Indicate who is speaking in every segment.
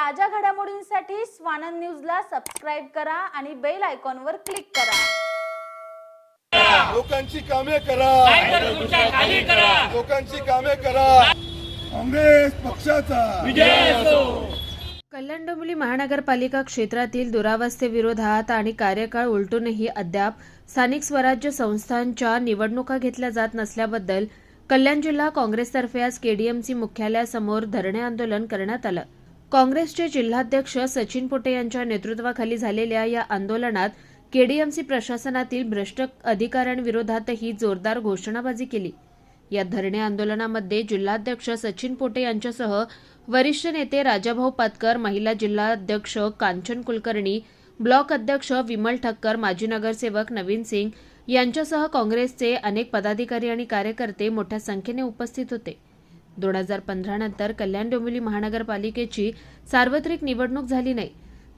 Speaker 1: ताज्या घडामोडींसाठी स्वानंद न्यूजला सबस्क्राईब करा आणि बेल आयकॉनवर क्लिक करा.
Speaker 2: लोकांची कामे करा. लोकांची कामे करा. काँग्रेस पक्षाचा.
Speaker 3: विजय असो.
Speaker 4: कल्याण डोंबिवली महानगरपालिका क्षेत्रातील दुरावस्थेविरोधात आणि कार्यकाळ उलटूनही अद्याप स्थानिक स्वराज्य संस्थांच्या निवडणुका घेतल्या जात नसल्याबद्दल कल्याण जिल्हा काँग्रेसतर्फे आज केडीएमसी मुख्यालयासमोर धरणे आंदोलन करण्यात आलं. काँग्रेसचे जिल्हाध्यक्ष सचिन पोटे यांच्या नेतृत्वाखाली झालेल्या या आंदोलनात केडीएमसी प्रशासनातील भ्रष्ट अधिकाऱ्यांविरोधातही जोरदार घोषणाबाजी केली. या धरणे आंदोलनामध्ये जिल्हाध्यक्ष सचिन पोटे यांच्यासह वरिष्ठ नेते राजाभाऊ पातकर महिला जिल्हाध्यक्ष कांचन कुलकर्णी ब्लॉक अध्यक्ष विमल ठक्कर माजी नगरसेवक नवीन सिंग यांच्यासह काँग्रेसचे अनेक पदाधिकारी आणि कार्यकर्ते मोठ्या संख्येने उपस्थित होते. दोन हजार पंधरा नंतर कल्याण डोंबिवली महानगरपालिकेची सार्वत्रिक निवडणूक झाली नाही.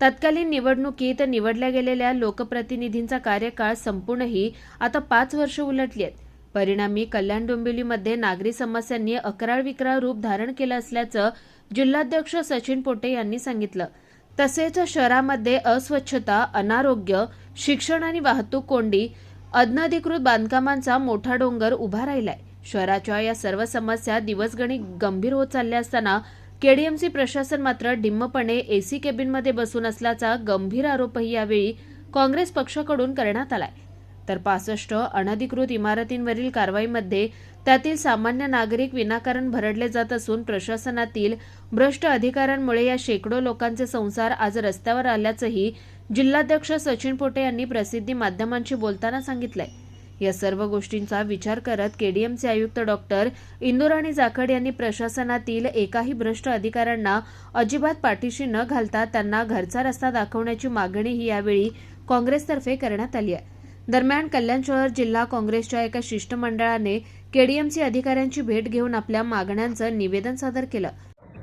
Speaker 4: तत्कालीन निवडणुकीत निवडल्या गेलेल्या लोकप्रतिनिधींचा कार्यकाळ संपूर्णही आता पाच वर्ष उलटली आहेत. परिणामी कल्याण डोंबिवलीमध्ये नागरी समस्यांनी अकराळ विक्राळ रूप धारण केलं असल्याचं जिल्हाध्यक्ष सचिन पोटे यांनी सांगितलं. तसेच शहरामध्ये अस्वच्छता अनारोग्य शिक्षण आणि वाहतूक कोंडी अनधिकृत बांधकामांचा मोठा डोंगर उभा राहिलाय. शहराच्या या सर्व समस्या दिवसगणिक गंभीर होत चालल्या असताना केडीएमसी प्रशासन मात्र डिम्मपणे एसी केबिनमध्ये बसून असल्याचा गंभीर आरोपही यावेळी काँग्रेस पक्षाकडून करण्यात आलाय. तर पासष्ट अनधिकृत इमारतींवरील कारवाईमध्ये त्यातील सामान्य नागरिक विनाकारण भरडले जात असून प्रशासनातील भ्रष्ट अधिकाऱ्यांमुळे या शेकडो लोकांचे संसार आज रस्त्यावर आल्याचंही जिल्हाध्यक्ष सचिन पोटे यांनी प्रसिद्धी माध्यमांशी बोलताना सांगितलंय. या सर्व गोष्टींचा विचार करत केडीएमचे आयुक्त डॉक्टर इंदुराणी जाखड यांनी प्रशासनातील एकाही भ्रष्ट अधिकाऱ्यांना अजिबात पाठीशी न घालता त्यांना घरचा रस्ता दाखवण्याची मागणीही यावेळी काँग्रेसतर्फे करण्यात आली आहे. दरम्यान कल्याण शहर जिल्हा काँग्रेसच्या एका शिष्टमंडळाने केडीएमसी अधिकाऱ्यांची भेट घेऊन आपल्या मागण्यांचं निवेदन सादर केलं.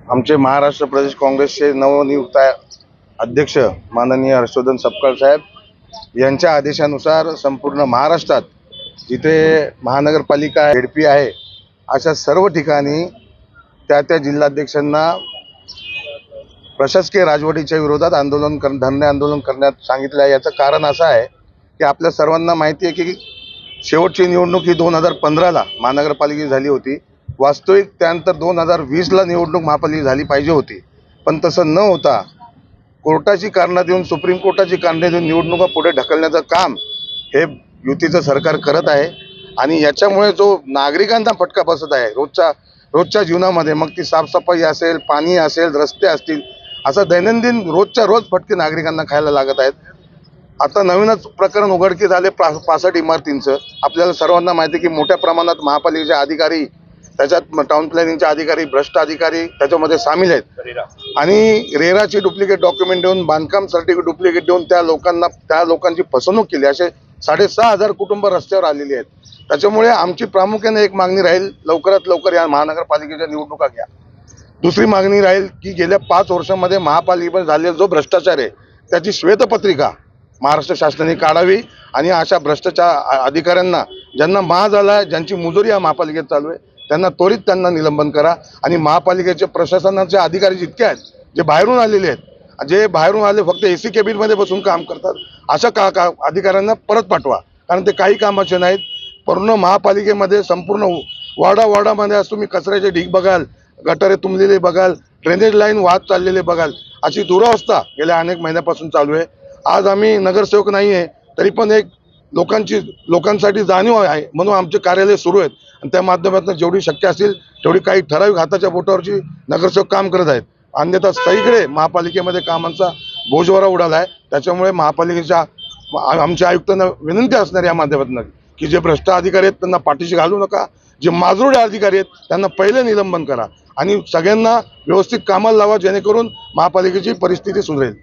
Speaker 5: आमचे महाराष्ट्र प्रदेश काँग्रेसचे नवनियुक्त अध्यक्ष माननीय हर्षवर्धन सपकाळ साहेब यांच्या आदेशानुसार संपूर्ण महाराष्ट्रात जिथे महानगरपालिका झेडपी आहे अशा सर्व ठिकाणी त्या त्या जिल्हाध्यक्षांना प्रशासकीय राजवटीच्या विरोधात आंदोलन कर धरणे आंदोलन करण्यात सांगितलं आहे. याचं कारण असं आहे की आपल्या सर्वांना माहिती आहे की शेवटची निवडणूक ही दोन हजार पंधराला महानगरपालिकेची झाली होती. वास्तविक त्यानंतर दोन हजार वीसला निवडणूक महापालिका झाली पाहिजे होती. पण तसं न होता कोर्टाची कारणं देऊन सुप्रीम कोर्टाची कारणं देऊन निवडणुका पुढे ढकलण्याचं काम हे युतीचं सरकार करत आहे आणि याच्यामुळे जो नागरिकांना फटका बसत आहे रोजच्या रोजच्या जीवनामध्ये मग ती साफसफाई असेल पाणी असेल रस्ते असतील असं दैनंदिन रोजच्या रोज फटके नागरिकांना खायला लागत आहेत. आता नवीनच प्रकरण उघडकीस आले पा पासष्ट इमारतींचं. आपल्याला सर्वांना माहिती आहे की मोठ्या प्रमाणात महापालिकेचे अधिकारी त्याच्यात टाउन प्लॅनिंगचे अधिकारी भ्रष्ट अधिकारी त्याच्यामध्ये सामील आहेत. आणि रेराची डुप्लिकेट डॉक्युमेंट देऊन बांधकाम सर्टिफिकेट डुप्लिकेट देऊन त्या लोकांना त्या लोकांची फसवणूक केली. असे साडेसहा हजार कुटुंब रस्त्यावर आलेली आहेत. त्याच्यामुळे आमची प्रामुख्याने एक मागणी राहील लवकरात लवकर या महानगरपालिकेच्या निवडणुका घ्या. दुसरी मागणी राहील की गेल्या पाच वर्षामध्ये महापालिकेमध्ये झालेला जो भ्रष्टाचार आहे त्याची श्वेतपत्रिका महाराष्ट्र शासनाने काढावी आणि अशा भ्रष्टाचार अधिकाऱ्यांना ज्यांना महा झाला आहे ज्यांची मुजोरी या महापालिकेत चालू आहे त्यांना त्वरित त्यांना निलंबन करा आणि महापालिकेचे प्रशासनाचे अधिकारी जितके आहेत जे बाहेरून आलेले आहेत जे बाहेरून आले फक्त ए सी केबिनमध्ये बसून काम करतात अशा का का अधिकाऱ्यांना परत पाठवा. कारण ते काही कामाचे नाहीत. पूर्ण महापालिकेमध्ये संपूर्ण वॉर्डा वॉर्डामध्ये आज तुम्ही कचऱ्याचे ढीग बघाल गटारे तुंबलेले बघाल ड्रेनेज लाईन वाहत चाललेले बघाल. अशी दुरावस्था गेल्या अनेक महिन्यापासून चालू आहे. आज आम्ही नगरसेवक नाही आहे तरी पण एक लोकांची लोकांसाठी जाणीव आहे म्हणून आमचे कार्यालय सुरू आहेत. आणि त्या माध्यमातून जेवढी शक्य असेल तेवढी काही ठराविक हाताच्या बोटावरची नगरसेवक काम करत आहेत. अन्यथा सगळीकडे महापालिकेमध्ये कामांचा बोजवारा उडाला आहे त्याच्यामुळे महापालिकेच्या आमच्या आयुक्तांना विनंती असणार या माध्यमातून की जे भ्रष्ट अधिकारी आहेत त्यांना पाठीशी घालू नका. जे माजरुडे अधिकारी आहेत त्यांना पहिले निलंबन करा. आणि सगळ्यांना व्यवस्थित कामाला लावा जेणेकरून महापालिकेची परिस्थिती सुधरेल.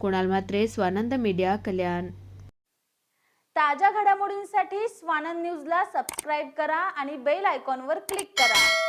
Speaker 4: कुणाल म्हात्रे स्वानंद मीडिया कल्याण.
Speaker 1: ताज्या घडामोडींसाठी स्वानंद न्यूजला सबस्क्राईब करा आणि बेल आयकॉनवर क्लिक करा.